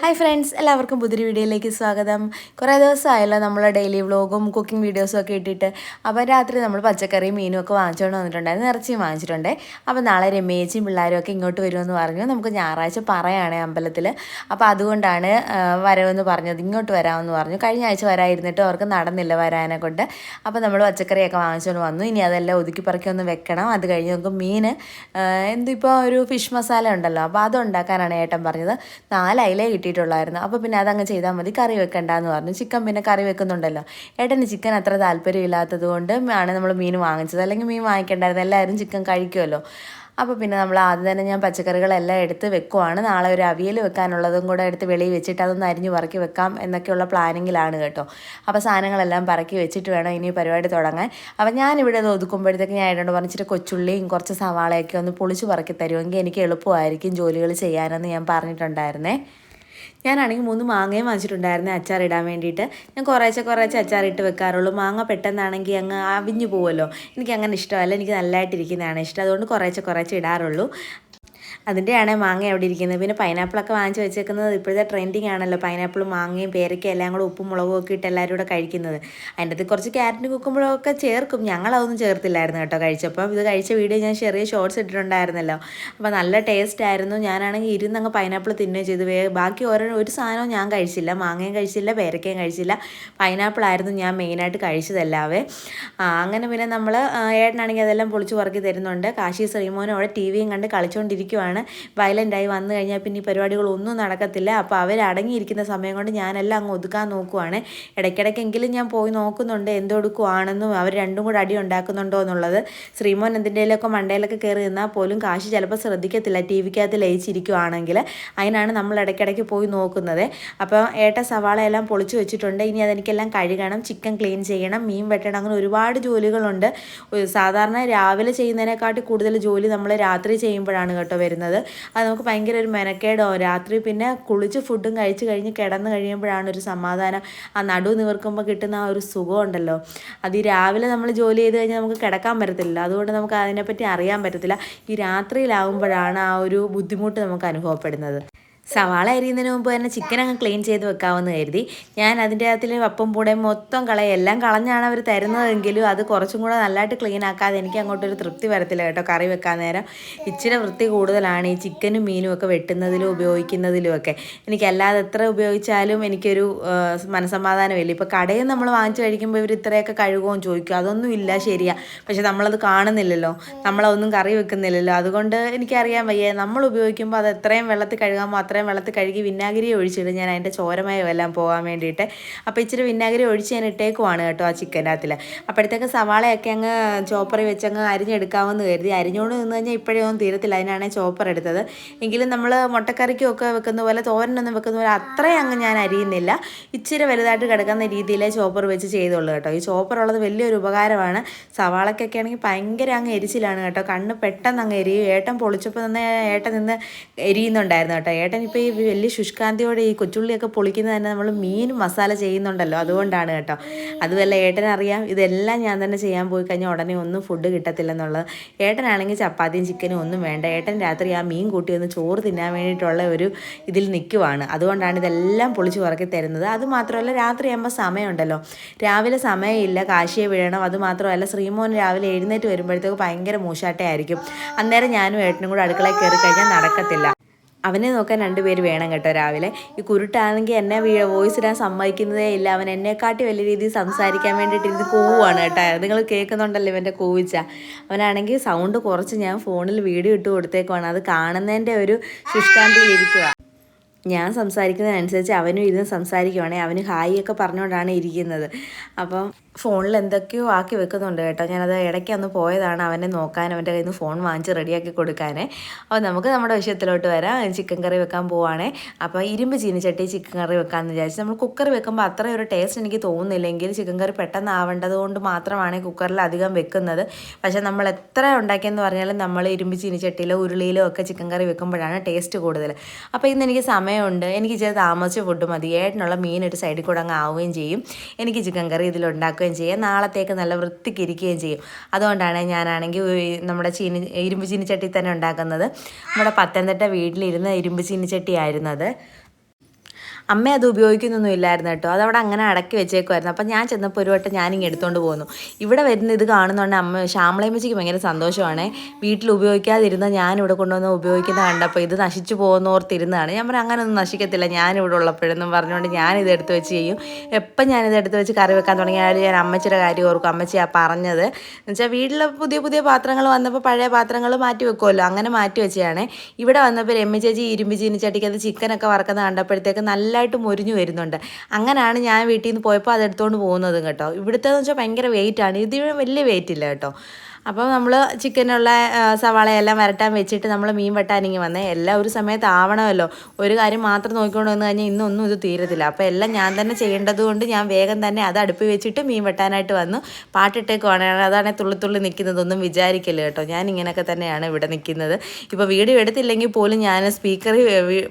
Hi friends എല്ലാവർക്കും പുതിയൊരു വീഡിയോയിലേക്ക് സ്വാഗതം. കുറേ ദിവസമായല്ലോ നമ്മൾ ഡെയിലി വ്ളോഗും കുക്കിംഗ് വീഡിയോസും ഒക്കെ ഇട്ടിട്ട്. അപ്പോൾ രാത്രി നമ്മൾ പച്ചക്കറിയും മീനും ഒക്കെ വാങ്ങിച്ചുകൊണ്ട് വന്നിട്ടുണ്ടായിരുന്നു ഇറച്ചിയും വാങ്ങിച്ചിട്ടുണ്ട്. അപ്പോൾ നാളെ രമേച്ചും പിള്ളേരും ഒക്കെ ഇങ്ങോട്ട് വരുമെന്ന് പറഞ്ഞു. നമുക്ക് ഞായറാഴ്ച പറയാണ് അമ്പലത്തിൽ അപ്പോൾ അതുകൊണ്ടാണ് വരവെന്ന് പറഞ്ഞത് ഇങ്ങോട്ട് വരാമെന്ന് പറഞ്ഞു. കഴിഞ്ഞ ആഴ്ച വരായിരുന്നിട്ട് അവർക്ക് നടന്നില്ല വരാനെ കൊണ്ട്. അപ്പോൾ നമ്മൾ പച്ചക്കറിയൊക്കെ വാങ്ങിച്ചുകൊണ്ട് വന്നു. ഇനി അതെല്ലാം ഒതുക്കി പറക്കി ഒന്ന് വെക്കണം. അത് കഴിഞ്ഞ് നമുക്ക് മീൻ എന്തിപ്പോൾ ഒരു ഫിഷ് മസാല ഉണ്ടല്ലോ. അപ്പോൾ അത് ഉണ്ടാക്കാനാണ് ഏട്ടൻ പറഞ്ഞത്. നാല് അയിലേ കിട്ടിയിട്ടുള്ളായിരുന്നു. അപ്പോൾ പിന്നെ അതങ്ങ് ചെയ്താൽ മതി. കറി വെക്കണ്ട എന്ന് പറഞ്ഞു. ചിക്കൻ പിന്നെ കറി വെക്കുന്നുണ്ടല്ലോ. ഏട്ടന് ചിക്കൻ അത്ര താല്പര്യമില്ലാത്തത് കൊണ്ട് ആണ് നമ്മൾ മീൻ വാങ്ങിച്ചത്. അല്ലെങ്കിൽ മീൻ വാങ്ങിക്കേണ്ടായിരുന്നു. എല്ലാവരും ചിക്കൻ കഴിക്കുമല്ലോ. അപ്പോൾ പിന്നെ നമ്മൾ ആദ്യം തന്നെ ഞാൻ പച്ചക്കറികളെല്ലാം എടുത്ത് വെക്കുവാണ്. നാളെ ഒരു അവിയൽ വെക്കാനുള്ളതും കൂടെ എടുത്ത് വെളിയിൽ വെച്ചിട്ട് അതൊന്ന് അരിഞ്ഞ് പറക്കി വെക്കാം എന്നൊക്കെയുള്ള പ്ലാനിങ്ങിലാണ് കേട്ടോ. അപ്പോൾ സാധനങ്ങളെല്ലാം പറക്കി വെച്ചിട്ട് വേണം ഇനി പരിപാടി തുടങ്ങാൻ. അപ്പോൾ ഞാനിവിടെ ഇത് ഒതുക്കുമ്പോഴത്തേക്ക് ഞാൻ ഇടണ്ട് പറഞ്ഞിട്ട് കൊച്ചുള്ളിയും കുറച്ച് സവാളയൊക്കെ ഒന്ന് പൊളിച്ച് പറക്കി തരുമെങ്കിൽ എനിക്ക് എളുപ്പമായിരിക്കും ജോലികൾ ചെയ്യാനെന്ന് ഞാൻ പറഞ്ഞിട്ടുണ്ടായിരുന്നേ. ഞാനാണെങ്കിൽ മൂന്ന് മാങ്ങയും വാങ്ങിച്ചിട്ടുണ്ടായിരുന്നു അച്ചാർ ഇടാൻ വേണ്ടിയിട്ട്. ഞാൻ കുറേശ്ശെ കുറേശ്ശെ അച്ചാർ ഇട്ട് വെക്കാറുള്ളൂ. മാങ്ങ പെട്ടെന്നാണെങ്കിൽ അങ്ങ് അവിഞ്ഞു പോകുമല്ലോ എനിക്ക് അങ്ങനെ ഇഷ്ടമല്ല. എനിക്ക് നല്ലതായിട്ടിരിക്കുന്നതാണ് ഇഷ്ടം. അതുകൊണ്ട് കുറേശ്ശെ കുറേശ്ശെ ഇടാറുള്ളൂ. അതിന്റെയാണ് മാങ്ങ അവിടെ ഇരിക്കുന്നത്? പിന്നെ പൈനാപ്പിളൊക്കെ വാങ്ങിച്ച് വെച്ചേക്കുന്നത് ഇപ്പോഴത്തെ ട്രെൻഡിങ് ആണല്ലോ. പൈനാപ്പിളും മാങ്ങയും പേരയ്ക്കും എല്ലാം കൂടെ ഉപ്പും മുളകും ഒക്കെ ഇട്ട് എല്ലാവരും കൂടെ കഴിക്കുന്നത്. അതിന്റെ അത് കുറച്ച് ക്യാരറ്റ് കുക്കുമ്പോഴൊക്കെ ചേർക്കും. ഞങ്ങളതൊന്നും ചേർത്തില്ലായിരുന്നു കേട്ടോ കഴിച്ചപ്പോൾ ഇത് കഴിച്ച വീഡിയോ ഞാൻ ചെറിയ ഷോർട്സ് ഇട്ടിട്ടുണ്ടായിരുന്നല്ലോ. അപ്പോൾ നല്ല ടേസ്റ്റ് ആയിരുന്നു. ഞാനാണെങ്കിൽ ഇരുന്നങ്ങ് പൈനാപ്പിൾ തിന്നുകയും ചെയ്തു. ബാക്കി ഓരോ ഒരു സാധനവും ഞാൻ കഴിച്ചില്ല. മാങ്ങയും കഴിച്ചില്ല പേരക്കയും കഴിച്ചില്ല. പൈനാപ്പിൾ ആയിരുന്നു ഞാൻ മെയിനായിട്ട് കഴിച്ചതല്ലാവേ. അങ്ങനെ പിന്നെ നമ്മൾ ഏട്ടനാണെങ്കിൽ അതെല്ലാം പൊളിച്ച് പറക്കി തരുന്നുണ്ട്. കാശി ശ്രീമോനും അവിടെ ടി വിയും കണ്ട് കളിച്ചുകൊണ്ടിരിക്കുവാണ് വയലന്റായി വന്നു കഴിഞ്ഞാൽ പിന്നെ ഈ പരിപാടികളൊന്നും നടക്കത്തില്ല. അപ്പോൾ അവർ അടങ്ങിയിരിക്കുന്ന സമയം കൊണ്ട് ഞാനെല്ലാം അങ്ങ് ഒതുക്കാൻ നോക്കുവാണ്. ഇടയ്ക്കിടയ്ക്കെങ്കിലും ഞാൻ പോയി നോക്കുന്നുണ്ട് എന്തൊടുക്കുവാണെന്നും അവർ രണ്ടും കൂടെ അടി ഉണ്ടാക്കുന്നുണ്ടോ എന്നുള്ളത്. ശ്രീമോൻ എന്തിന്റെയിലൊക്കെ മണ്ടയിലൊക്കെ കയറി നിന്നാൽ പോലും കാശ് ചിലപ്പോൾ ശ്രദ്ധിക്കത്തില്ല. ടി വിക്കകത്ത് ലയിച്ചിരിക്കുവാണെങ്കിൽ അതിനാണ് നമ്മൾ ഇടയ്ക്കിടയ്ക്ക് പോയി നോക്കുന്നത്. അപ്പോൾ ഏട്ട സവാളയെല്ലാം പൊളിച്ചു വെച്ചിട്ടുണ്ട്. ഇനി അതെനിക്കെല്ലാം കഴുകണം ചിക്കൻ ക്ലീൻ ചെയ്യണം മീൻ വെട്ടണം അങ്ങനെ ഒരുപാട് ജോലികളുണ്ട്. സാധാരണ രാവിലെ ചെയ്യുന്നതിനെക്കാട്ടി കൂടുതൽ ജോലി നമ്മൾ രാത്രി ചെയ്യുമ്പോഴാണ് കേട്ടോ വരുന്നത്. അത് നമുക്ക് ഭയങ്കര ഒരു മെനക്കേടോ രാത്രി പിന്നെ കുളിച്ച് ഫുഡും കഴിച്ച് കഴിഞ്ഞ് കിടന്ന് കഴിയുമ്പോഴാണ് ഒരു സമാധാനം. ആ നടു നിവർക്കുമ്പോൾ കിട്ടുന്ന ആ ഒരു സുഖമുണ്ടല്ലോ. അത് ഈ രാവിലെ നമ്മൾ ജോലി ചെയ്ത് കഴിഞ്ഞാൽ നമുക്ക് കിടക്കാൻ പറ്റത്തില്ല. അതുകൊണ്ട് നമുക്ക് അതിനെപ്പറ്റി അറിയാൻ പറ്റത്തില്ല. ഈ രാത്രിയിലാവുമ്പോഴാണ് ആ ഒരു ബുദ്ധിമുട്ട് നമുക്ക് അനുഭവപ്പെടുന്നത്. സവാള അരിയുന്നതിന് മുമ്പ് തന്നെ ചിക്കൻ അങ്ങ് ക്ലീൻ ചെയ്ത് വെക്കാമെന്ന് കരുതി. ഞാൻ അതിന്റെ അകത്തിൽ അപ്പം പൂടെ മൊത്തം കളയും എല്ലാം കളഞ്ഞാണ് അവർ തരുന്നതെങ്കിലും അത് കുറച്ചും കൂടെ നല്ലതായിട്ട് ക്ലീൻ ആക്കാതെ എനിക്ക് അങ്ങോട്ടൊരു തൃപ്തി വരത്തില്ല കേട്ടോ കറി വെക്കാൻ നേരം. ഇച്ചിരി വൃത്തി കൂടുതലാണ് ഈ ചിക്കനും മീനും ഒക്കെ വെട്ടുന്നതിലും ഉപയോഗിക്കുന്നതിലും ഒക്കെ. എനിക്കല്ലാതെ എത്ര ഉപയോഗിച്ചാലും എനിക്കൊരു മനസമാധാനമില്ല ഇപ്പോൾ കടയിൽ നമ്മൾ വാങ്ങിച്ച് കഴിക്കുമ്പോൾ ഇവർ ഇത്രയൊക്കെ കഴുകുകയും ചോദിക്കും. അതൊന്നും ഇല്ല ശരിയാ. പക്ഷെ നമ്മളത് കാണുന്നില്ലല്ലോ. നമ്മളതൊന്നും കറി വെക്കുന്നില്ലല്ലോ. അതുകൊണ്ട് എനിക്കറിയാൻ വയ്യ. നമ്മൾ ഉപയോഗിക്കുമ്പോൾ അത് എത്രയും വെള്ളത്തിൽ കഴുകാമോ അത്രയും വെള്ളത്തിൽ കഴുകി വിനാഗിരി ഒഴിച്ചിട്ട് ഞാൻ അതിന്റെ ചോരമയോ എല്ലാം പോകാൻ വേണ്ടിയിട്ട്. അപ്പോൾ ഇച്ചിരി വിനാഗിരി ഒഴിച്ച് ഞാൻ ഇട്ടേക്കുവാണ് കേട്ടോ ആ ചിക്കന്റെ അകത്തിൽ അപ്പോഴത്തേക്ക് സവാളയൊക്കെ അങ്ങ് ചോപ്പറി വെച്ചങ്ങ് അരിഞ്ഞെടുക്കാമെന്ന് കരുതി. അരിഞ്ഞോണ്ട് നിന്ന് കഴിഞ്ഞാൽ ഇപ്പോഴേ ഒന്നും തീരത്തില്ല. അതിനാണ് ചോപ്പർ എടുത്തത്. എങ്കിലും നമ്മൾ മുട്ടക്കറിക്കും ഒക്കെ വെക്കുന്ന പോലെ തോരനൊന്നും വെക്കുന്ന പോലെ അത്രയും അങ്ങ് ഞാൻ അരിയുന്നില്ല. ഇച്ചിരി വലുതായിട്ട് കിടക്കുന്ന രീതിയിലേ ചോപ്പർ വെച്ച് ചെയ്തുള്ളൂ കേട്ടോ. ഈ ചോപ്പർ ഉള്ളത് വലിയൊരു ഉപകാരമാണ്. സവാളക്കൊക്കെ ആണെങ്കിൽ ഭയങ്കര അങ്ങ് എരിച്ചിലാണ് കേട്ടോ. കണ്ണ് പെട്ടെന്ന് അങ്ങ് എരിയും. ഏട്ടൻ പൊളിച്ചപ്പോൾ തന്നെ ഏട്ടൻ നിന്ന് എരിയുന്നുണ്ടായിരുന്നു കേട്ടോ. ഏട്ടൻ ഇപ്പോൾ ഈ വലിയ ശുഷ്കാന്തിയോടെ ഈ കൊച്ചുള്ളിയൊക്കെ പൊളിക്കുന്നത് തന്നെ നമ്മൾ മീൻ മസാല ചെയ്യുന്നുണ്ടല്ലോ അതുകൊണ്ടാണ് കേട്ടോ. അതുമല്ല ഏട്ടനറിയാം ഇതെല്ലാം ഞാൻ തന്നെ ചെയ്യാൻ പോയി കഴിഞ്ഞാൽ ഉടനെ ഒന്നും ഫുഡ് കിട്ടത്തില്ലെന്നുള്ളത്. ഏട്ടനാണെങ്കിൽ ചപ്പാത്തിയും ചിക്കനും ഒന്നും വേണ്ട. ഏട്ടൻ രാത്രി ആ മീൻ കൂട്ടി ഒന്ന് ചോറ് തിന്നാൻ വേണ്ടിയിട്ടുള്ള ഒരു ഇതിൽ നിൽക്കുവാണ് അതുകൊണ്ടാണ് ഇതെല്ലാം പൊളിച്ച് ഉറക്കി തരുന്നത്. അതുമാത്രമല്ല രാത്രിയാകുമ്പോൾ സമയമുണ്ടല്ലോ. രാവിലെ സമയമില്ല കാശിയെ വീഴണം അതുമാത്രമല്ല ശ്രീമോൻ രാവിലെ എഴുന്നേറ്റ് വരുമ്പോഴത്തേക്ക് ഭയങ്കര മൂശാട്ടയായിരിക്കും. അന്നേരം ഞാനും ഏട്ടനും കൂടെ അടുക്കളയിൽ കയറി കഴിഞ്ഞാൽ നടക്കത്തില്ല. അവനെ നോക്കാൻ രണ്ടുപേര് വേണം കേട്ടോ രാവിലെ. ഈ കുരുട്ടാണെങ്കിൽ എന്നെ വോയിസ് ഇടാൻ സമ്മതിക്കുന്നതേ ഇല്ല. അവൻ എന്നെക്കാട്ടി വലിയ രീതിയിൽ സംസാരിക്കാൻ വേണ്ടിയിട്ട് ഇരുന്ന് കൂവാണ് കേട്ടോ. നിങ്ങൾ കേൾക്കുന്നുണ്ടല്ലോ ഇവന്റെ കൂവിച്ച. അവനാണെങ്കിൽ സൗണ്ട് കുറച്ച് ഞാൻ ഫോണിൽ വീഡിയോ ഇട്ട് കൊടുത്തേക്കുവാണ്. അത് കാണുന്നതിന്റെ ഒരു ശുഷ്കാന്തിയിലിരിക്കുക ഞാൻ സംസാരിക്കുന്നതിനനുസരിച്ച് അവനും ഇരുന്ന് സംസാരിക്കുവാണെങ്കിൽ അവന് ഹായ് ഒക്കെ പറഞ്ഞുകൊണ്ടാണ് ഇരിക്കുന്നത്. അപ്പം ഫോണിൽ എന്തൊക്കെയോ ആക്കി വെക്കുന്നുണ്ട് കേട്ടോ. ഞാനത് ഇടയ്ക്ക് ഒന്ന് പോയതാണ് അവനെ നോക്കാൻ അവന്റെ കയ്യിൽ നിന്ന് ഫോൺ വാങ്ങിച്ച് റെഡിയാക്കി കൊടുക്കാനേ. അപ്പോൾ നമുക്ക് നമ്മുടെ വിഷയത്തിലോട്ട് വരാം. ചിക്കൻ കറി വെക്കാൻ പോവാണേ. അപ്പോൾ ഇരുമ്പ് ചീനിച്ചട്ടി ചിക്കൻ കറി വെക്കാമെന്ന് വിചാരിച്ചു നമ്മൾ കുക്കർ വെക്കുമ്പോൾ അത്രയും ഒരു ടേസ്റ്റ് എനിക്ക് തോന്നുന്നില്ലെങ്കിൽ ചിക്കൻ കറി പെട്ടെന്ന് ആവേണ്ടത് കൊണ്ട് മാത്രമാണ് കുക്കറിൽ അധികം വെക്കുന്നത്. പക്ഷേ നമ്മൾ എത്ര ഉണ്ടാക്കിയെന്ന് പറഞ്ഞാലും നമ്മൾ ഇരുമ്പ് ചീനിച്ചട്ടിയിലോ ഉരുളിയിലോ ഒക്കെ ചിക്കൻ കറി വെക്കുമ്പോഴാണ് ടേസ്റ്റ് കൂടുതൽ. അപ്പോൾ ഇന്ന് എനിക്ക് സമയമുണ്ട്. എനിക്ക് ഇച്ചിരി താമസിച്ച് ഫുഡ് മതി. ഏട്ടനുള്ള മീൻ ഒരു സൈഡിൽ കൂടെ അങ്ങ് ആവുകയും ചെയ്യും. എനിക്ക് ചിക്കൻ കറി ഇതിലുണ്ടാക്കുകയും ചെയ്യാം. നാളത്തേക്ക് നല്ല വൃത്തിക്ക് ഇരിക്കുകയും ചെയ്യും. അതുകൊണ്ടാണ് ഞാനാണെങ്കിൽ നമ്മുടെ ചീനി ഇരുമ്പ് ചീനിച്ചട്ടി തന്നെ ഉണ്ടാക്കുന്നത്. നമ്മുടെ പത്തനംതിട്ട വീട്ടിലിരുന്ന ഇരുമ്പ് ചീനിച്ചട്ടി ആയിരുന്നത് അമ്മ അത് ഉപയോഗിക്കുന്നൊന്നും ഇല്ലായിരുന്നു കേട്ടോ. അതവിടെ അങ്ങനെ അടക്കി വെച്ചേക്കുമായിരുന്നു അപ്പം ഞാൻ ചെന്നപ്പോൾ ഒരു വട്ടം ഞാനിങ്ങ് എടുത്തുകൊണ്ട് പോന്നു. ഇവിടെ വരുന്ന ഇത് കാണുന്നതുകൊണ്ട് അമ്മ ശ്യാമളയമ്മച്ചിക്ക് ഭയങ്കര സന്തോഷമാണ്. വീട്ടിൽ ഉപയോഗിക്കാതിരുന്ന ഞാൻ ഇവിടെ കൊണ്ടുവന്ന് ഉപയോഗിക്കുന്നത് കണ്ടപ്പോൾ ഇത് നശിച്ചു പോകുന്നോർത്തിരുന്നതാണ് ഞാൻ പറഞ്ഞു അങ്ങനെ ഒന്നും നശിക്കത്തില്ല. ഞാൻ ഇവിടെ ഉള്ളപ്പോഴെന്നും പറഞ്ഞുകൊണ്ട് ഞാനിത് എടുത്ത് വെച്ച് ചെയ്യും. എപ്പം ഞാനിത് എടുത്ത് വെച്ച് കറി വെക്കാൻ തുടങ്ങിയാലും ഞാൻ അമ്മച്ചിയുടെ കാര്യം ഓർക്കും. അമ്മച്ചി ആ പറഞ്ഞത്. എന്നുവെച്ചാൽ വീട്ടിൽ പുതിയ പുതിയ പാത്രങ്ങൾ വന്നപ്പോൾ പഴയ പാത്രങ്ങൾ മാറ്റി വെക്കുമല്ലോ അങ്ങനെ മാറ്റി വെച്ചതാണ്. ഇവിടെ വന്നപ്പോൾ രമ്യ ചേച്ചി ഇരുമ്പ് ചീനിച്ചട്ടിക്കകത്ത് ചിക്കനൊക്കെ വറക്കുന്നത് കണ്ടപ്പോഴത്തേക്ക് നല്ലതായിട്ട് മുരിഞ്ഞു വരുന്നുണ്ട്. അങ്ങനെയാണ് ഞാൻ വീട്ടിൽ നിന്ന് പോയപ്പോൾ അതെടുത്തുകൊണ്ട് പോകുന്നതും കേട്ടോ. ഇവിടുത്തെ വെച്ചാൽ ഭയങ്കര വെയിറ്റാണ് ഇതിന് വലിയ വെയിറ്റ് ഇല്ല കേട്ടോ. അപ്പോൾ നമ്മൾ ചിക്കനുള്ള സവാളയെല്ലാം വരട്ടാൻ വെച്ചിട്ട് നമ്മൾ മീൻ വെട്ടാനിങ്ങി വന്നേ. എല്ലാം ഒരു സമയത്ത് ആവണമല്ലോ ഒരു കാര്യം മാത്രം നോക്കിക്കൊണ്ട് വന്നു കഴിഞ്ഞാൽ ഇന്നൊന്നും ഇത് തീരത്തില്ല. അപ്പോൾ എല്ലാം ഞാൻ തന്നെ ചെയ്യേണ്ടത് കൊണ്ട് ഞാൻ വേഗം തന്നെ അത് അടുപ്പ് വെച്ചിട്ട് മീൻ വെട്ടാനായിട്ട് വന്നു. പാട്ടിട്ടേക്കുവാണ്. അതാണ് തുള്ളി നിൽക്കുന്നതൊന്നും വിചാരിക്കൽ കേട്ടോ. ഞാൻ ഇങ്ങനെയൊക്കെ തന്നെയാണ് ഇവിടെ നിൽക്കുന്നത് ഇപ്പോൾ വീഡിയോ എടുത്തില്ലെങ്കിൽ പോലും ഞാൻ സ്പീക്കറിൽ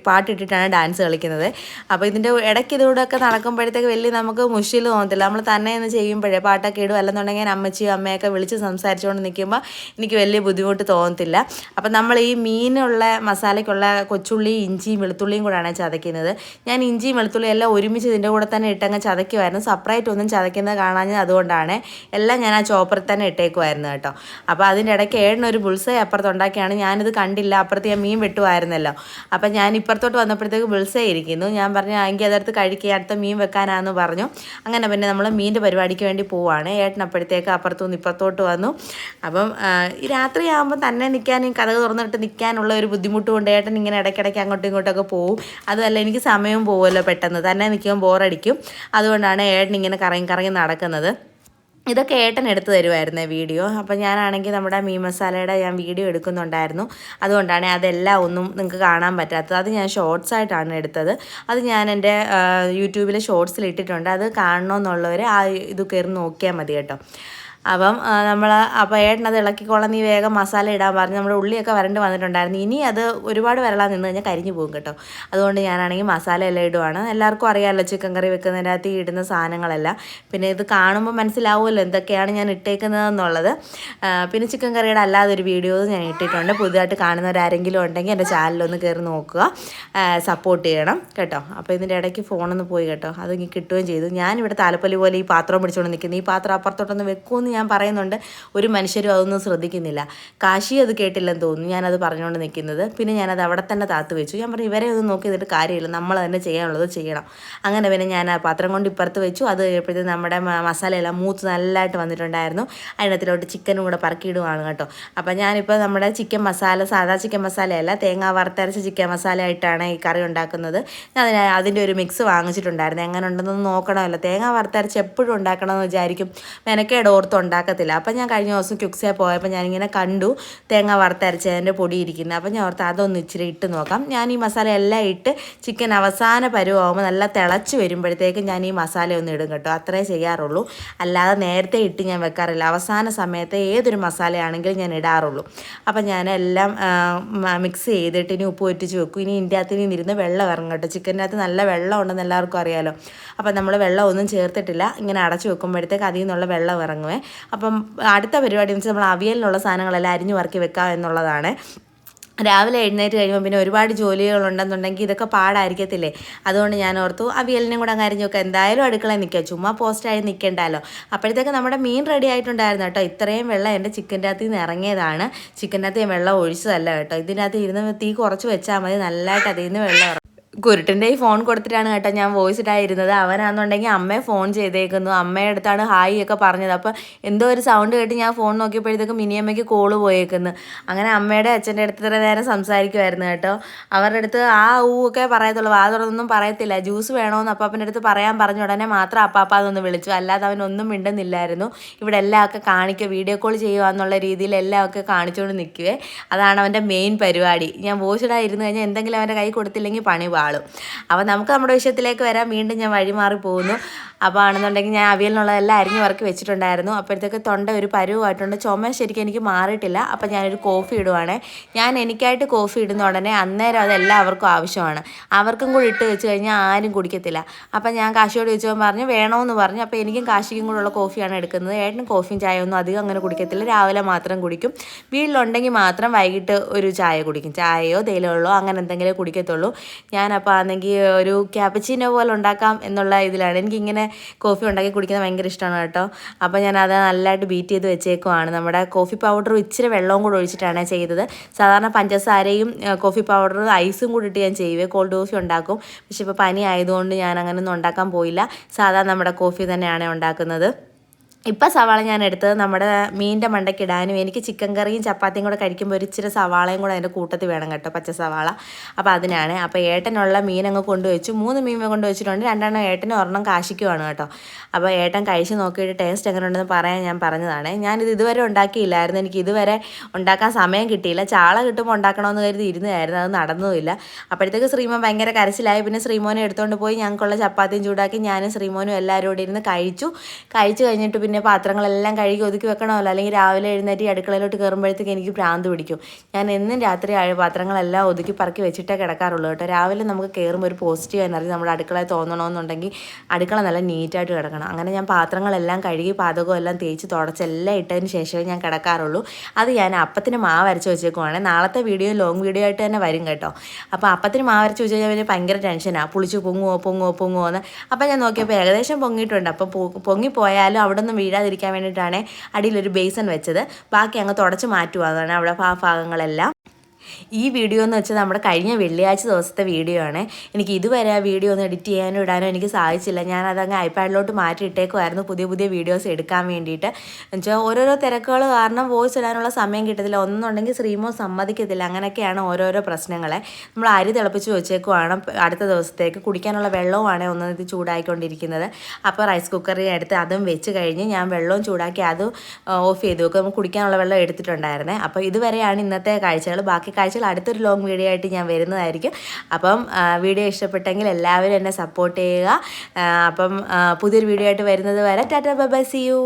പാട്ടിട്ടിട്ടാണ് ഡാൻസ് കളിക്കുന്നത്. അപ്പോൾ ഇതിന്റെ ഇടയ്ക്ക് ഇതോടൊക്കെ നടക്കുമ്പോഴത്തേക്ക് വലിയ നമുക്ക് മുഷിൽ തോന്നത്തില്ല. നമ്മൾ തന്നെ ഒന്ന് ചെയ്യുമ്പോഴേ പാട്ടൊക്കെ ഇടും. അല്ലെന്നുണ്ടെങ്കിൽ അമ്മച്ചിയും അമ്മയൊക്കെ വിളിച്ച് സംസാരിച്ചുകൊണ്ട് നിൽക്കുമ്പോൾ എനിക്ക് വലിയ ബുദ്ധിമുട്ട് തോന്നത്തില്ല. അപ്പം നമ്മൾ ഈ മീനുള്ള മസാലയ്ക്കുള്ള കൊച്ചുള്ളി ഇഞ്ചിയും വെളുത്തുള്ളിയും കൂടെയാണ് ചതയ്ക്കുന്നത്. ഞാൻ ഇഞ്ചിയും വെളുത്തുള്ളിയും എല്ലാം ഒരുമിച്ച് ഇതിന്റെ കൂടെ തന്നെ ഇട്ടങ്ങ് ചതയ്ക്കുമായിരുന്നു സെപ്പറേറ്റ് ഒന്നും ചതയ്ക്കുന്നത് കാണാഞ്ഞത് അതുകൊണ്ടാണ്. എല്ലാം ഞാൻ ആ ചോപ്പറിൽ തന്നെ ഇട്ടേക്കുമായിരുന്നു കേട്ടോ. അപ്പോൾ അതിന്റെ ഇടയ്ക്ക് ഏഴിനൊരു ബുൾസൈ അപ്പുറത്ത് ഉണ്ടാക്കിയാണ്. ഞാനിത് കണ്ടില്ല. അപ്പുറത്ത് ഞാൻ മീൻ വെട്ടുമായിരുന്നല്ലോ അപ്പം ഞാൻ ഇപ്പുറത്തോട്ട് വന്നപ്പോഴത്തേക്ക് ബുൾസൈ ഇരിക്കുന്നു. ഞാൻ പറഞ്ഞു എങ്കിൽ അതെടുത്ത് കഴിക്കുക അടുത്ത മീൻ വെക്കാനാന്ന് പറഞ്ഞു. അങ്ങനെ പിന്നെ നമ്മൾ മീനിന്റെ പരിപാടിക്ക് വേണ്ടി പോവാണ്. ഏട്ടൻ അപ്പോഴത്തേക്ക് അപ്പുറത്തുനിന്ന് ഇപ്പുറത്തോട്ട് വന്നു. അപ്പം രാത്രിയാകുമ്പോൾ തന്നെ നിൽക്കാൻ ഈ കഥ തുറന്നിട്ട് നിൽക്കാനുള്ള ഒരു ബുദ്ധിമുട്ട് കൊണ്ട് ഏട്ടൻ ഇങ്ങനെ ഇടയ്ക്കിടയ്ക്ക് അങ്ങോട്ടും ഇങ്ങോട്ടൊക്കെ പോവും. അതുമല്ല എനിക്ക് സമയം പോകുമല്ലോ പെട്ടെന്ന്. തന്നെ നിൽക്കുമ്പോൾ ബോറടിക്കും. അതുകൊണ്ടാണ് ഏട്ടൻ ഇങ്ങനെ കറങ്ങി കറങ്ങി നടക്കുന്നത്. ഇതൊക്കെ ഏട്ടൻ എടുത്തു തരുമായിരുന്നു വീഡിയോ. അപ്പോൾ ഞാനാണെങ്കിൽ നമ്മുടെ മീ മസാലയുടെ ഞാൻ വീഡിയോ എടുക്കുന്നുണ്ടായിരുന്നു. അതുകൊണ്ടാണ് അതെല്ലാം ഒന്നും നിങ്ങൾക്ക് കാണാൻ പറ്റാത്തത്. അത് ഞാൻ ഷോർട്സ് ആയിട്ടാണ് എടുത്തത്. അത് ഞാൻ എന്റെ യൂട്യൂബിൽ ഷോർട്സിൽ ഇട്ടിട്ടുണ്ട്. അത് കാണണമെന്നുള്ളവർ ആ ഇത് കയറി നോക്കിയാൽ മതി കേട്ടോ. അപ്പം നമ്മൾ അപ്പോൾ ഏട്ടനത് ഇളക്കിക്കോളാം നീ വേഗം മസാല ഇടാൻ പറഞ്ഞു നമ്മുടെ ഉള്ളിയൊക്കെ വരണ്ട് വന്നിട്ടുണ്ടായിരുന്നു. ഇനി അത് ഒരുപാട് വരളാൻ നിന്ന് കഴിഞ്ഞാൽ കരിഞ്ഞു പോകും കേട്ടോ. അതുകൊണ്ട് ഞാനാണെങ്കിൽ മസാല എല്ലാം ഇടുവാണ്. എല്ലാവർക്കും അറിയാമല്ലോ ചിക്കൻ കറി വെക്കുന്നതിന്റെ അകത്ത് ഇടുന്ന സാധനങ്ങളെല്ലാം. പിന്നെ ഇത് കാണുമ്പോൾ മനസ്സിലാവുമല്ലോ എന്തൊക്കെയാണ് ഞാൻ ഇട്ടേക്കുന്നതെന്നുള്ളത്. പിന്നെ ചിക്കൻ കറിയുടെ അല്ലാതെ ഒരു വീഡിയോ ഞാൻ ഇട്ടിട്ടുണ്ട്. പുതുതായിട്ട് കാണുന്നവരാരെങ്കിലും ഉണ്ടെങ്കിൽ എന്റെ ചാനലൊന്ന് കയറി നോക്കുക. സപ്പോർട്ട് ചെയ്യണം കേട്ടോ. അപ്പോൾ ഇതിന്റെ ഇടയ്ക്ക് ഫോണൊന്ന് പോയി കേട്ടോ. അത് ഇനി കിട്ടുകയും ചെയ്തു. ഞാനിവിടെ താലപ്പൊലി പോലെ ഈ പാത്രം പിടിച്ചുകൊണ്ട് നിൽക്കുന്നു ഈ പാത്രം അപ്പുറത്തോട്ടൊന്ന് വെക്കുമെന്ന് ഞാൻ പറയുന്നുണ്ട് ഒരു മനുഷ്യരും അതൊന്നും ശ്രദ്ധിക്കുന്നില്ല. കാശി അത് കേട്ടില്ലെന്ന് തോന്നുന്നു ഞാനത് പറഞ്ഞുകൊണ്ട് നിൽക്കുന്നത്. പിന്നെ ഞാനത് അവിടെ തന്നെ താത്തു വെച്ചു. ഞാൻ പറഞ്ഞു ഇവരെ ഒന്നും നോക്കി എന്നിട്ട് കാര്യമില്ല നമ്മൾ തന്നെ ചെയ്യാനുള്ളത് ചെയ്യണം. അങ്ങനെ പിന്നെ ഞാൻ ആ പാത്രം കൊണ്ട് ഇപ്പുറത്ത് വെച്ചു. അത് കഴിഞ്ഞപ്പോഴത്തേക്ക് നമ്മുടെ മസാലയെല്ലാം മൂത്ത് നല്ലതായിട്ട് വന്നിട്ടുണ്ടായിരുന്നു. അതിനകത്തിലോട്ട് ചിക്കനും കൂടെ പറക്കിയിടുവാണ് കേട്ടോ. അപ്പം ഞാനിപ്പോൾ നമ്മുടെ ചിക്കൻ മസാല സാധാ ചിക്കൻ മസാലയല്ല തേങ്ങ വറുത്തരച്ച ചിക്കൻ മസാല ആയിട്ടാണ് ഈ കറി ഉണ്ടാക്കുന്നത്. അതിന് അതിന്റെ ഒരു മിക്സ് വാങ്ങിച്ചിട്ടുണ്ടായിരുന്നു. എങ്ങനെ ഉണ്ടെന്നൊന്ന് നോക്കണമല്ലോ. തേങ്ങ വറുത്തരച്ച് എപ്പോഴും ഉണ്ടാക്കണമെന്ന് വിചാരിക്കും. മെനക്കേട് ഓർത്ത് ഉണ്ടാക്കത്തില്ല. അപ്പം ഞാൻ കഴിഞ്ഞ ദിവസം ക്യുക്സേ പോയപ്പോൾ ഞാനിങ്ങനെ കണ്ടു തേങ്ങ വറുത്തരച്ചതിന്റെ പൊടി ഇരിക്കുന്നത് അപ്പം ഞാൻ ഓർത്ത് അതൊന്ന് ഇച്ചിരി ഇട്ട് നോക്കാം. ഞാൻ ഈ മസാല എല്ലാം ഇട്ട് ചിക്കൻ അവസാന പരുവാകുമ്പോൾ നല്ല തിളച്ച് വരുമ്പോഴത്തേക്ക് ഞാൻ ഈ മസാല ഒന്ന് ഇടും കേട്ടോ. അത്രേ ചെയ്യാറുള്ളൂ. അല്ലാതെ നേരത്തെ ഇട്ട് ഞാൻ വെക്കാറില്ല. അവസാന സമയത്ത് ഏതൊരു മസാലയാണെങ്കിലും ഞാൻ ഇടാറുള്ളൂ. അപ്പം ഞാൻ എല്ലാം മിക്സ് ചെയ്തിട്ട് ഇനി ഉപ്പ് ഒറ്റിച്ച് വെക്കും. ഇനി ഇതിന്റെ അകത്ത് ഇനി ഇരുന്ന് വെള്ളം ഇറങ്ങും കേട്ടോ. ചിക്കന്റെ അകത്ത് നല്ല വെള്ളം ഉണ്ടെന്ന് എല്ലാവർക്കും അറിയാലോ. അപ്പം നമ്മൾ വെള്ളം ഒന്നും ചേർത്തിട്ടില്ല. ഇങ്ങനെ അടച്ചു വെക്കുമ്പോഴത്തേക്ക് അതിൽ നിന്നുള്ള വെള്ളം ഇറങ്ങുവേ. അപ്പം അടുത്ത പരിപാടി വെച്ചാൽ നമ്മൾ അവിയലിനുള്ള സാധനങ്ങളെല്ലാം അരിഞ്ഞു വറക്കി വെക്കാം എന്നുള്ളതാണ്. രാവിലെ എഴുന്നേറ്റ് കഴിയുമ്പോൾ പിന്നെ ഒരുപാട് ജോലികളുണ്ടെന്നുണ്ടെങ്കിൽ ഇതൊക്കെ പാടായിരിക്കത്തില്ലേ? അതുകൊണ്ട് ഞാൻ ഓർത്തു അവിയലിനും കൂടെ അങ്ങ് വെക്കാം. എന്തായാലും അടുക്കളയിൽ നിൽക്കുക ചുമ്മാ പോസ്റ്റായി നിൽക്കണ്ടല്ലോ അപ്പോഴത്തേക്ക് നമ്മുടെ മീൻ റെഡി ആയിട്ടുണ്ടായിരുന്നു കേട്ടോ. ഇത്രയും വെള്ളം എന്റെ ചിക്കന്റെ അകത്ത് നിന്ന് ഇറങ്ങിയതാണ്. ചിക്കന്റെ അകത്ത് വെള്ളം ഒഴിച്ചതല്ല കേട്ടോ. ഇതിന്റെ അകത്ത് ഇരുന്ന് തീ കുറച്ച് വെച്ചാൽ മതി. നല്ലതായിട്ട് അതിൽ നിന്ന് വെള്ളം കുരുട്ടിന്റെ ഈ ഫോൺ കൊടുത്തിട്ടാണ് കേട്ടോ ഞാൻ വോയിസ് ഇട്ടായിരുന്നത് അവനാണെന്നുണ്ടെങ്കിൽ അമ്മയെ ഫോൺ ചെയ്തേക്കുന്നു. അമ്മയുടെ അടുത്താണ് ഹായ് ഒക്കെ പറഞ്ഞത്. അപ്പോൾ എന്തോ ഒരു സൗണ്ട് കേട്ട് ഞാൻ ഫോൺ നോക്കിയപ്പോഴത്തേക്ക് മിനിയമ്മയ്ക്ക് കോൾ പോയേക്കുന്നു. അങ്ങനെ അമ്മയുടെ അച്ഛന്റെ അടുത്ത് ഇത്ര നേരം സംസാരിക്കുമായിരുന്നു കേട്ടോ. അവരുടെ അടുത്ത് ആ ഊ ഒക്കെ പറയത്തുള്ളൂ. വാ തുറന്നൊന്നും പറയത്തില്ല. ജ്യൂസ് വേണമെന്ന് അപ്പാപ്പന്റെ അടുത്ത് പറയാൻ പറഞ്ഞ ഉടനെ മാത്രം അപ്പാപ്പ അതൊന്ന് വിളിച്ചു. അല്ലാതെ അവനൊന്നും മിണ്ടുന്നില്ലായിരുന്നു. ഇവിടെ എല്ലാം ഒക്കെ കാണിക്കുക വീഡിയോ കോൾ ചെയ്യുക എന്നുള്ള രീതിയിൽ എല്ലാം ഒക്കെ കാണിച്ചുകൊണ്ട് നിൽക്കുവേ. അതാണ് അവന്റെ മെയിൻ പരിപാടി. ഞാൻ വോയിസ് ഇടായിരുന്നു കഴിഞ്ഞാൽ എന്തെങ്കിലും അവന്റെ കൈ കൊടുത്തില്ലെങ്കിൽ പണി പാളും അപ്പോൾ നമുക്ക് നമ്മുടെ വിഷയത്തിലേക്ക് വരാൻ വീണ്ടും ഞാൻ വഴിമാറി പോകുന്നു. അപ്പോൾ ആണെന്നുണ്ടെങ്കിൽ ഞാൻ അവിയലിനുള്ളതെല്ലാം അരിഞ്ഞു വറക്കി വെച്ചിട്ടുണ്ടായിരുന്നു. അപ്പോഴത്തേക്ക് തൊണ്ട ഒരു പരുവായിട്ടുണ്ട്. ചുമ ശരിക്കും എനിക്ക് മാറിയിട്ടില്ല. അപ്പോൾ ഞാനൊരു കോഫി ഇടുവാണ്. ഞാൻ എനിക്കായിട്ട് കോഫി ഇടുന്ന ഉടനെ അന്നേരം അത് എല്ലാവർക്കും ആവശ്യമാണ്. അവർക്കും കൂടി ഇട്ട് വെച്ച് കഴിഞ്ഞാൽ ആരും കുടിക്കത്തില്ല. അപ്പം ഞാൻ കാശിയോട് ചോദിച്ചപ്പോൾ പറഞ്ഞു വേണമെന്ന് പറഞ്ഞു. അപ്പോൾ എനിക്കും കാശിക്കും കൂടെ ഉള്ള കോഫിയാണ് എടുക്കുന്നത്. ഏട്ടനും കോഫിയും ചായ ഒന്നും അധികം അങ്ങനെ കുടിക്കത്തില്ല. രാവിലെ മാത്രം കുടിക്കും. വീട്ടിലുണ്ടെങ്കിൽ മാത്രം വൈകിട്ട് ഒരു ചായ കുടിക്കും. ചായയോ തേയിലവെള്ളമോ അങ്ങനെ എന്തെങ്കിലും കുടിക്കത്തുള്ളൂ. ഞാൻ അപ്പോൾ ആണെങ്കിൽ ഒരു ക്യാപ്പച്ചീനോ പോലെ ഉണ്ടാക്കാം എന്നുള്ള ഇതിലാണ്. എനിക്കിങ്ങനെ കോഫി ഉണ്ടാക്കി കുടിക്കുന്നത് ഭയങ്കര ഇഷ്ടമാണ് കേട്ടോ. അപ്പോൾ ഞാൻ അത് നല്ലതായിട്ട് ബീറ്റ് ചെയ്ത് വെച്ചേക്കുവാണ്. നമ്മുടെ കോഫി പൗഡറും ഇച്ചിരി വെള്ളവും കൂടെ ഒഴിച്ചിട്ടാണ് ചെയ്തത്. സാധാരണ പഞ്ചസാരയും കോഫി പൗഡറും ഐസും കൂടി ഇട്ട് ഞാൻ ചെയ്യുവേ. കോൾഡ് കോഫി ഉണ്ടാക്കും. പക്ഷെ ഇപ്പോൾ പനി ആയതുകൊണ്ട് ഞാൻ അങ്ങനെ ഒന്നും ഉണ്ടാക്കാൻ പോയില്ല. സാധാരണ നമ്മുടെ കോഫി തന്നെയാണ് ഉണ്ടാക്കുന്നത്. ഇപ്പം സവാള ഞാൻ എടുത്തത് നമ്മുടെ മീനിന്റെ മണ്ടയ്ക്ക് ഇടാനും എനിക്ക് ചിക്കൻ കറിയും ചപ്പാത്തിയും കൂടെ കഴിക്കുമ്പോൾ ഒരു ഇച്ചിരി സവാളയും കൂടെ അതിന്റെ കൂട്ടത്തിൽ വേണം കേട്ടോ പച്ച സവാള. അപ്പോൾ അതിനാണ്. അപ്പോൾ ഏട്ടനുള്ള മീൻ അങ്ങ് കൊണ്ടുവച്ചു. മൂന്ന് മീൻ കൊണ്ടുവച്ചിട്ടുണ്ട്. രണ്ടെണ്ണം ഏട്ടനും ഒരെണ്ണം കാശിക്കുവാണ് കേട്ടോ. അപ്പോൾ ഏട്ടൻ കഴിച്ച് നോക്കിയിട്ട് ടേസ്റ്റ് എങ്ങനെ ഉണ്ടെന്ന് പറയാൻ ഞാൻ പറഞ്ഞതാണ്. ഞാനിത് ഇതുവരെ ഉണ്ടാക്കിയില്ലായിരുന്നു. എനിക്ക് ഇതുവരെ ഉണ്ടാക്കാൻ സമയം കിട്ടിയില്ല. ചാള കിട്ടുമ്പോൾ ഉണ്ടാക്കണമെന്ന് കരുതി ഇരുന്നതായിരുന്നു അത് നടന്നുമില്ല. അപ്പോഴത്തേക്ക് ശ്രീമോൻ ഭയങ്കര കരച്ചിലായി. പിന്നെ ശ്രീമോനെ എടുത്തുകൊണ്ട് പോയി. ഞങ്ങൾക്കുള്ള ചപ്പാത്തിയും ചൂടാക്കി ഞാനും ശ്രീമോനും എല്ലാവരും കൂടി ഇരുന്ന് കഴിച്ചു. കഴിച്ചു കഴിഞ്ഞിട്ട് പിന്നെ പാത്രങ്ങളെല്ലാം കഴുകി ഒതുക്കി വെക്കണമല്ലോ. അല്ലെങ്കിൽ രാവിലെ എഴുന്നേറ്റ് അടുക്കളയിലോട്ട് കയറുമ്പോഴത്തേക്ക് എനിക്ക് ഭ്രാന്ത് പിടിക്കും. ഞാൻ എന്നും രാത്രി പാത്രങ്ങളെല്ലാം ഒതുക്കി പറക്കി വെച്ചിട്ടേ കിടക്കാറുള്ളൂ കേട്ടോ. രാവിലെ നമുക്ക് കയറുമ്പോൾ ഒരു പോസിറ്റീവ് എനർജി നമ്മുടെ അടുക്കളയിൽ തോന്നണമെന്നുണ്ടെങ്കിൽ അടുക്കള നല്ല നീറ്റായിട്ട് കിടക്കണം. അങ്ങനെ ഞാൻ പാത്രങ്ങളെല്ലാം കഴുകി പാചകവും എല്ലാം തേച്ച് തുടച്ചെല്ലാം ഇട്ടതിന് ശേഷമേ ഞാൻ കിടക്കാറുള്ളൂ. അത് ഞാൻ അപ്പത്തിന് മാവ് അരച്ച് നാളത്തെ വീഡിയോ ലോങ് വീഡിയോ ആയിട്ട് തന്നെ വരും കേട്ടോ. അപ്പോൾ അപ്പത്തിന് മാവ് അരച്ച് വെച്ച് കഴിഞ്ഞാൽ പിന്നെ ഭയങ്കര ടെൻഷനാണ് പുളിച്ച് പൊങ്ങുവോ പൊങ്ങുവോ പൊങ്ങുവോ എന്ന് അപ്പം ഞാൻ നോക്കിയപ്പോൾ ഏകദേശം പൊങ്ങിയിട്ടുണ്ട്. അപ്പോൾ പൊങ്ങിപ്പോയാലും അവിടെ നിന്ന് വീഴാതിരിക്കാൻ വേണ്ടിയിട്ടാണ് അടിയിലൊരു ബേസൺ വെച്ചത്. ബാക്കി അങ്ങ് തുടച്ച് മാറ്റുവാതാണ് അവിടെ ആ ഭാഗങ്ങളെല്ലാം. ഈ വീഡിയോ എന്ന് വെച്ചാൽ നമ്മുടെ കഴിഞ്ഞ വെള്ളിയാഴ്ച ദിവസത്തെ വീഡിയോ ആണ്. എനിക്ക് ഇതുവരെ ആ വീഡിയോ ഒന്ന് എഡിറ്റ് ചെയ്യാനോ ഇടാനോ എനിക്ക് സാധിച്ചില്ല. ഞാൻ അതങ്ങ് ഐപാഡിലോട്ട് മാറ്റി ഇട്ടേക്കുമായിരുന്നു പുതിയ പുതിയ വീഡിയോസ് എടുക്കാൻ വേണ്ടിയിട്ട്. എന്നുവെച്ചാൽ ഓരോരോ തിരക്കുകൾ കാരണം വോയിസ് ഇടാനുള്ള സമയം കിട്ടത്തില്ല. ഒന്നുണ്ടെങ്കിൽ ശ്രീമോ സമ്മതിക്കത്തില്ല. അങ്ങനെയൊക്കെയാണ് ഓരോരോ പ്രശ്നങ്ങളെ. നമ്മൾ അരി തിളപ്പിച്ച് വെച്ചേക്കുവാണ്. അടുത്ത ദിവസത്തേക്ക് കുടിക്കാനുള്ള വെള്ളവുമാണ് ഒന്ന് ഇത് ചൂടായിക്കൊണ്ടിരിക്കുന്നത്. അപ്പോൾ റൈസ് കുക്കറിൽ എടുത്ത് അതും വെച്ച് കഴിഞ്ഞ് ഞാൻ വെള്ളവും ചൂടാക്കി അതും ഓഫ് ചെയ്തു വെക്കും. കുടിക്കാനുള്ള വെള്ളം എടുത്തിട്ടുണ്ടായിരുന്നേ. അപ്പോൾ ഇതുവരെയാണ് ഇന്നത്തെ കാഴ്ചകൾ ബാക്കി കാഴ്ചകൾ അടുത്തൊരു ലോങ് വീഡിയോ ആയിട്ട് ഞാൻ വരുന്നതായിരിക്കും. അപ്പം വീഡിയോ ഇഷ്ടപ്പെട്ടെങ്കിൽ എല്ലാവരും എന്നെ സപ്പോർട്ട് ചെയ്യുക. അപ്പം പുതിയൊരു വീഡിയോ ആയിട്ട് വരുന്നത് വരെ ടാറ്റ ബൈ സി യു